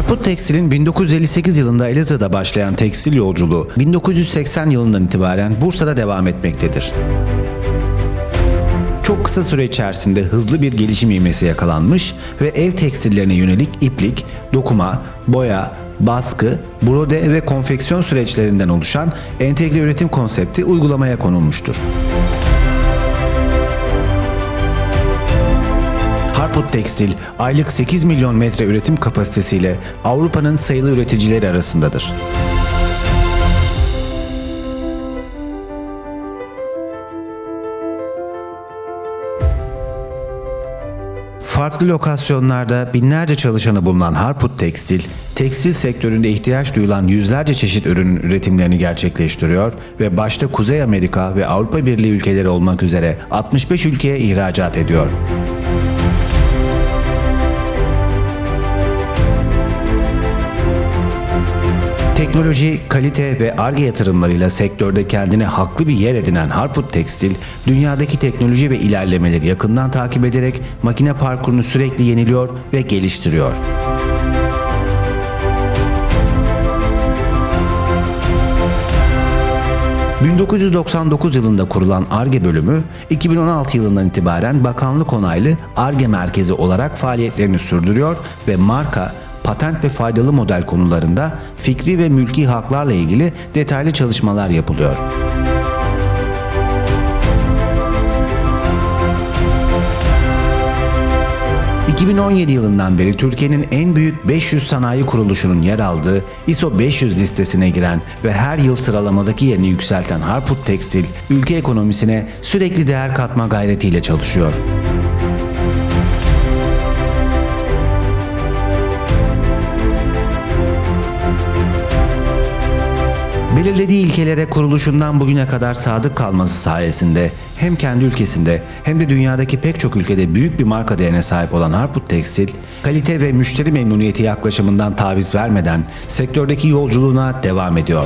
Harput Tekstil'in 1958 yılında Elazığ'da başlayan tekstil yolculuğu 1980 yılından itibaren Bursa'da devam etmektedir. Çok kısa süre içerisinde hızlı bir gelişim ivmesi yakalanmış ve ev tekstillerine yönelik iplik, dokuma, boya, baskı, brode ve konfeksiyon süreçlerinden oluşan entegre üretim konsepti uygulamaya konulmuştur. Harput Tekstil aylık 8 milyon metre üretim kapasitesiyle Avrupa'nın sayılı üreticileri arasındadır. Farklı lokasyonlarda binlerce çalışanı bulunan Harput Tekstil, tekstil sektöründe ihtiyaç duyulan yüzlerce çeşit ürünün üretimlerini gerçekleştiriyor ve başta Kuzey Amerika ve Avrupa Birliği ülkeleri olmak üzere 65 ülkeye ihracat ediyor. Teknoloji, kalite ve ARGE yatırımlarıyla sektörde kendine haklı bir yer edinen Harput Tekstil, dünyadaki teknoloji ve ilerlemeleri yakından takip ederek makine parkurunu sürekli yeniliyor ve geliştiriyor. ...1999 yılında kurulan ARGE bölümü... ...2016 yılından itibaren bakanlık onaylı ARGE merkezi olarak faaliyetlerini sürdürüyor... ...ve marka, patent ve faydalı model konularında fikri ve mülki haklarla ilgili detaylı çalışmalar yapılıyor. ...2017 yılından beri Türkiye'nin en büyük 500 sanayi kuruluşunun yer aldığı ISO 500 listesine giren ve her yıl sıralamadaki yerini yükselten Harput Tekstil, ülke ekonomisine sürekli değer katma gayretiyle çalışıyor. Belirlediği ilkelere kuruluşundan bugüne kadar sadık kalması sayesinde hem kendi ülkesinde hem de dünyadaki pek çok ülkede büyük bir marka değerine sahip olan Harput Tekstil, kalite ve müşteri memnuniyeti yaklaşımından taviz vermeden sektördeki yolculuğuna devam ediyor.